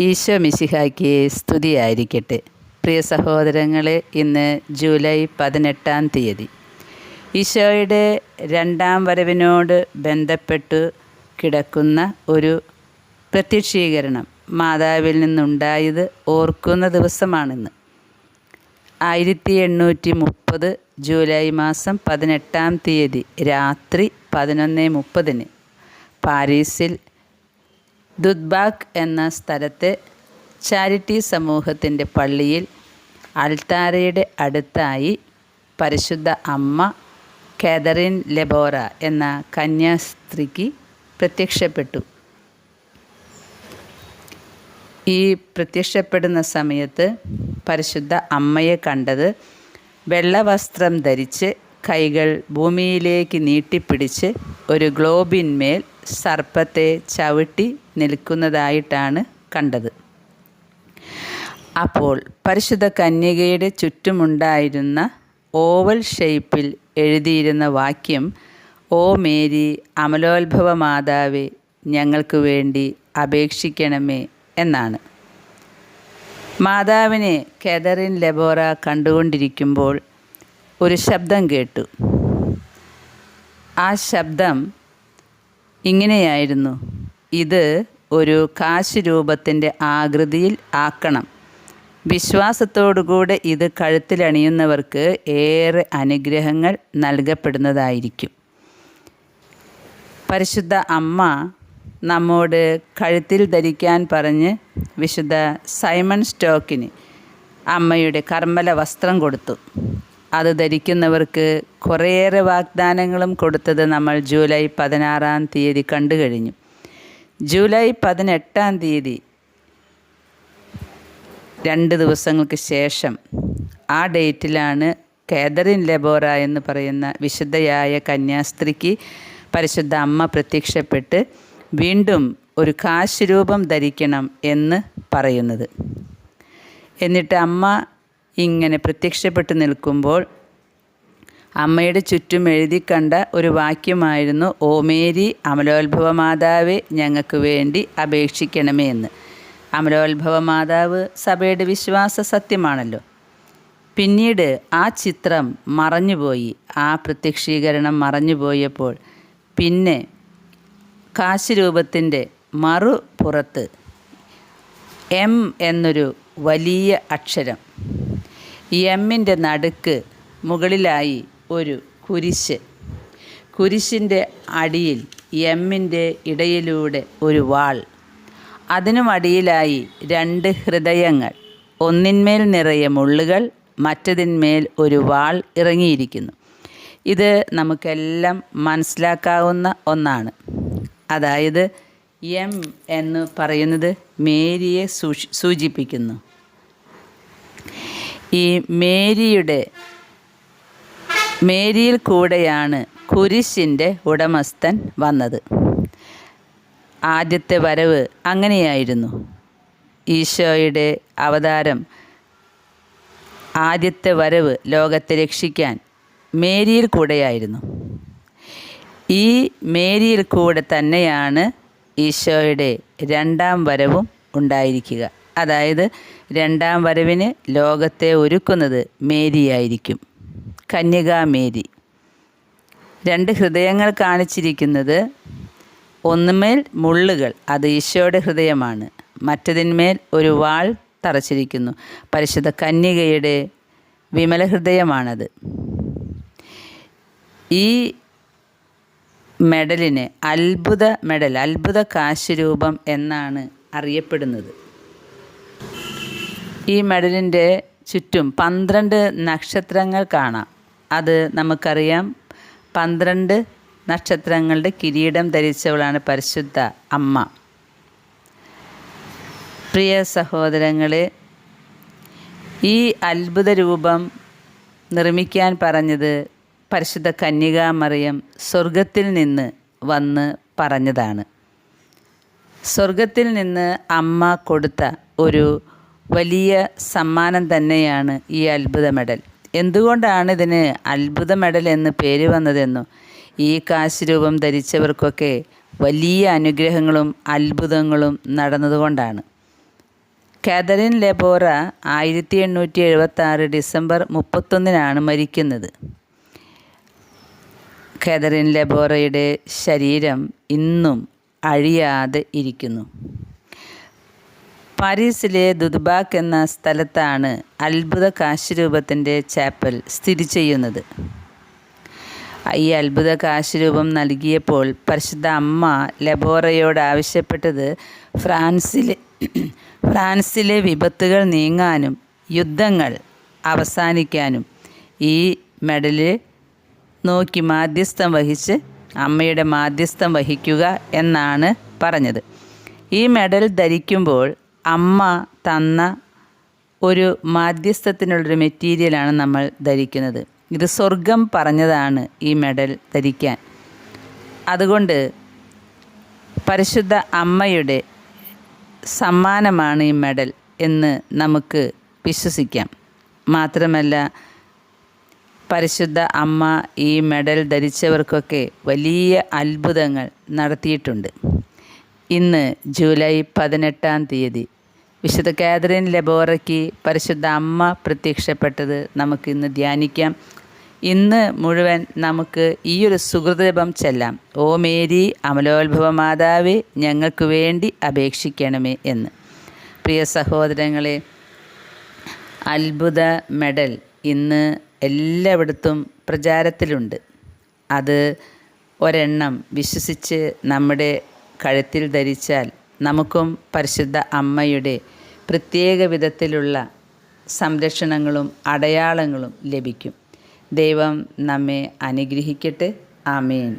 ഈശോ മിശിഹായ്ക്ക് സ്തുതിയായിരിക്കട്ടെ. പ്രിയ സഹോദരങ്ങളെ ഇന്ന് ജൂലൈ പതിനെട്ടാം തീയതി. ഈശോയുടെ രണ്ടാം വരവിനോട് ബന്ധപ്പെട്ട് കിടക്കുന്ന ഒരു പ്രത്യക്ഷീകരണം മാതാവിൽ നിന്നുണ്ടായത് ഓർക്കുന്ന ദിവസമാണിന്ന്. ആയിരത്തി എണ്ണൂറ്റി മുപ്പത് ജൂലൈ മാസം പതിനെട്ടാം തീയതി രാത്രി പതിനൊന്ന് മുപ്പതിന് പാരീസിൽ ദുദ്ബാഗ് എന്ന സ്ഥലത്തെ ചാരിറ്റി സമൂഹത്തിന്റെ പള്ളിയിൽ അൾത്താരയുടെ അടുത്തായി പരിശുദ്ധ അമ്മ കാതറിൻ ലെബോറ എന്ന കന്യാസ്ത്രീക്ക് പ്രത്യക്ഷപ്പെട്ടു. ഈ പ്രത്യക്ഷപ്പെടുന്ന സമയത്ത് പരിശുദ്ധ അമ്മയെ കണ്ടത് വെള്ളവസ്ത്രം ധരിച്ച് കൈകൾ ഭൂമിയിലേക്ക് നീട്ടിപ്പിടിച്ച് ഒരു ഗ്ലോബിന്മേൽ സർപ്പത്തെ ചവിട്ടി നിൽക്കുന്നതായിട്ടാണ് കണ്ടത്. അപ്പോൾ പരിശുദ്ധ കന്യകയുടെ ചുറ്റുമുണ്ടായിരുന്ന ഓവൽ ഷേപ്പിൽ എഴുതിയിരുന്ന വാക്യം ഓ മേരി അമലോത്ഭവ മാതാവേ ഞങ്ങൾക്ക് വേണ്ടി അപേക്ഷിക്കണമേ എന്നാണ്. മാതാവിനെ കെതറിൻ ലബോറ കണ്ടുകൊണ്ടിരിക്കുമ്പോൾ ഒരു ശബ്ദം കേട്ടു. ആ ശബ്ദം ഇങ്ങനെയായിരുന്നു. ഇത് ഒരു കാശ് രൂപത്തിന്റെ ആകൃതിയിൽ ആക്കണം. വിശ്വാസത്തോടുകൂടെ ഇത് കഴുത്തിലണിയുന്നവർക്ക് ഏറെ അനുഗ്രഹങ്ങൾ നൽകപ്പെടുന്നതായിരിക്കും. പരിശുദ്ധ അമ്മ നമ്മോട് കഴുത്തിൽ ധരിക്കാൻ പറഞ്ഞ് വിശുദ്ധ സൈമൺ സ്റ്റോക്കിന് അമ്മയുടെ കർമ്മല വസ്ത്രം കൊടുത്തു. അത് ധരിക്കുന്നവർക്ക് കുറേയേറെ വാഗ്ദാനങ്ങളും കൊടുത്തത് നമ്മൾ ജൂലൈ പതിനാറാം തീയതി കണ്ടു കഴിഞ്ഞു. ജൂലൈ പതിനെട്ടാം തീയതി രണ്ട് ദിവസങ്ങൾക്ക് ശേഷം ആ ഡേറ്റിലാണ് കേദറിൻ ലബോറ എന്ന് പറയുന്ന വിശുദ്ധയായ കന്യാസ്ത്രീക്ക് പരിശുദ്ധ അമ്മ പ്രത്യക്ഷപ്പെട്ട് വീണ്ടും ഒരു കാശ് രൂപം ധരിക്കണം എന്ന് പറയുന്നത്. എന്നിട്ട് അമ്മ ഇങ്ങനെ പ്രത്യക്ഷപ്പെട്ട് നിൽക്കുമ്പോൾ അമ്മയുടെ ചുറ്റും എഴുതി കണ്ട ഒരു വാക്യമായിരുന്നു ഓമേരി അമലോത്ഭവ മാതാവെ ഞങ്ങൾക്ക് വേണ്ടി അപേക്ഷിക്കണമേ എന്ന്. അമലോത്ഭവ മാതാവ് സഭയുടെ വിശ്വാസ സത്യമാണല്ലോ. പിന്നീട് ആ ചിത്രം മറഞ്ഞുപോയി. ആ പ്രത്യക്ഷീകരണം മറഞ്ഞുപോയപ്പോൾ പിന്നെ കാശിരൂപത്തിന്റെ മറുപുറത്ത് എം എന്നൊരു വലിയ അക്ഷരം എമ്മിന്റെ നടുക്ക് മുകളിലായി ഒരു കുരിശ്. കുരിശിന്റെ അടിയിൽ എമ്മിന്റെ ഇടയിലൂടെ ഒരു വാൾ. അതിനും അടിയിലായി രണ്ട് ഹൃദയങ്ങൾ. ഒന്നിന്മേൽ നിറയെ മുള്ളുകൾ മറ്റതിന്മേൽ ഒരു വാൾ ഇറങ്ങിയിരിക്കുന്നു. ഇത് നമുക്കെല്ലാം മനസ്സിലാക്കാവുന്ന ഒന്നാണ്. അതായത് എം എന്ന് പറയുന്നത് മേരിയെ സൂചിപ്പിക്കുന്നു. ഈ മേരിയുടെ മേരിയിൽ കൂടെയാണ് കുരിശിന്റെ ഉടമസ്ഥൻ വന്നത്. ആദ്യത്തെ വരവ് അങ്ങനെയായിരുന്നു. ഈശോയുടെ അവതാരം ആദ്യത്തെ വരവ് ലോകത്തെ രക്ഷിക്കാൻ മേരിയിൽ കൂടെയായിരുന്നു. ഈ മേരിയിൽ കൂടെ തന്നെയാണ് ഈശോയുടെ രണ്ടാം വരവും ഉണ്ടായിരിക്കുക. അതായത് രണ്ടാം വരവിന് ലോകത്തെ ഒരുക്കുന്നത് മേരിയായിരിക്കും. കന്യകാ മേരി. രണ്ട് ഹൃദയങ്ങൾ കാണിച്ചിരിക്കുന്നത് ഒന്നുമേൽ മുള്ളുകൾ അത് ഈശോയുടെ ഹൃദയമാണ്. മറ്റതിന്മേൽ ഒരു വാൾ തറച്ചിരിക്കുന്നു. പരിശുദ്ധ കന്യകയുടെ വിമല ഹൃദയമാണത്. ഈ മെഡലിന് അത്ഭുത മെഡൽ അത്ഭുത കാശുരൂപം എന്നാണ് അറിയപ്പെടുന്നത്. ഈ മെഡലിന്റെ ചുറ്റും പന്ത്രണ്ട് നക്ഷത്രങ്ങൾ കാണാം. അത് നമുക്കറിയാം. പന്ത്രണ്ട് നക്ഷത്രങ്ങളുടെ കിരീടം ധരിച്ചവളാണ് പരിശുദ്ധ അമ്മ. പ്രിയ സഹോദരങ്ങളെ ഈ അത്ഭുത രൂപം നിർമ്മിക്കാൻ പറഞ്ഞത് പരിശുദ്ധ കന്യകാമറിയം സ്വർഗത്തിൽ നിന്ന് വന്ന് പറഞ്ഞതാണ്. സ്വർഗത്തിൽ നിന്ന് അമ്മ കൊടുത്ത ഒരു വലിയ സമ്മാനം തന്നെയാണ് ഈ അത്ഭുത മെഡൽ. എന്തുകൊണ്ടാണ് ഇതിന് അത്ഭുത മെഡൽ എന്ന് പേര് വന്നതെന്നും? ഈ കാശ് രൂപം ധരിച്ചവർക്കൊക്കെ വലിയ അനുഗ്രഹങ്ങളും അത്ഭുതങ്ങളും നടന്നതുകൊണ്ടാണ്. കാതറിൻ ലെബോറ ആയിരത്തി എണ്ണൂറ്റി എഴുപത്തി ആറ് ഡിസംബർ മുപ്പത്തൊന്നിനാണ് മരിക്കുന്നത്. കാതറിൻ ലെബോറയുടെ ശരീരം ഇന്നും അഴിയാതെ ഇരിക്കുന്നു. പാരീസിലെ ദുദ്ബാക്ക് എന്ന സ്ഥലത്താണ് അത്ഭുത കാശുരൂപത്തിന്റെ ചാപ്പൽ സ്ഥിതി ചെയ്യുന്നത്. ഈ അത്ഭുത കാശുരൂപം നൽകിയപ്പോൾ പരിശുദ്ധ അമ്മ ലബോറയോട് ആവശ്യപ്പെട്ടത് ഫ്രാൻസിലെ ഫ്രാൻസിലെ വിപത്തുകൾ നീങ്ങാനും യുദ്ധങ്ങൾ അവസാനിക്കാനും ഈ മെഡൽ നോക്കി മാധ്യസ്ഥം വഹിച്ച് അമ്മയുടെ മാധ്യസ്ഥം വഹിക്കുക എന്നാണ് പറഞ്ഞത്. ഈ മെഡൽ ധരിക്കുമ്പോൾ അമ്മ തന്ന ഒരു മാധ്യസ്ഥത്തിനുള്ളൊരു മെറ്റീരിയലാണ് നമ്മൾ ധരിക്കുന്നത്. ഇത് സ്വർഗം പറഞ്ഞതാണ് ഈ മെഡൽ ധരിക്കാൻ. അതുകൊണ്ട് പരിശുദ്ധ അമ്മയുടെ സമ്മാനമാണ് ഈ മെഡൽ എന്ന് നമുക്ക് വിശ്വസിക്കാം. മാത്രമല്ല പരിശുദ്ധ അമ്മ ഈ മെഡൽ ധരിച്ചവർക്കൊക്കെ വലിയ അത്ഭുതങ്ങൾ നടത്തിയിട്ടുണ്ട്. ഇന്ന് ജൂലൈ പതിനെട്ടാം തീയതി. വിശുദ്ധ കാതറിൻ ലബോറയ്ക്ക് പരിശുദ്ധ അമ്മ പ്രത്യക്ഷപ്പെട്ടത് നമുക്ക് ഇന്ന് ധ്യാനിക്കാം. ഇന്ന് മുഴുവൻ നമുക്ക് ഈ ഒരു സുഹൃതജപം ചെല്ലാം. ഓ മേരി അമലോത്ഭവ മാതാവേ ഞങ്ങൾക്ക് വേണ്ടി അപേക്ഷിക്കണമേ എന്ന്. പ്രിയ സഹോദരങ്ങളെ അത്ഭുത മെഡൽ ഇന്ന് എല്ലായിടത്തും പ്രചാരത്തിലുണ്ട്. അത് ഒരെണ്ണം വിശ്വസിച്ച് നമ്മുടെ കഴുത്തിൽ ധരിച്ചാൽ നമുക്കും പരിശുദ്ധ അമ്മയുടെ പ്രത്യേക വിധത്തിലുള്ള സംരക്ഷണങ്ങളും അടയാളങ്ങളും ലഭിക്കും. ദൈവം നമ്മെ അനുഗ്രഹിക്കട്ടെ. ആമേൻ.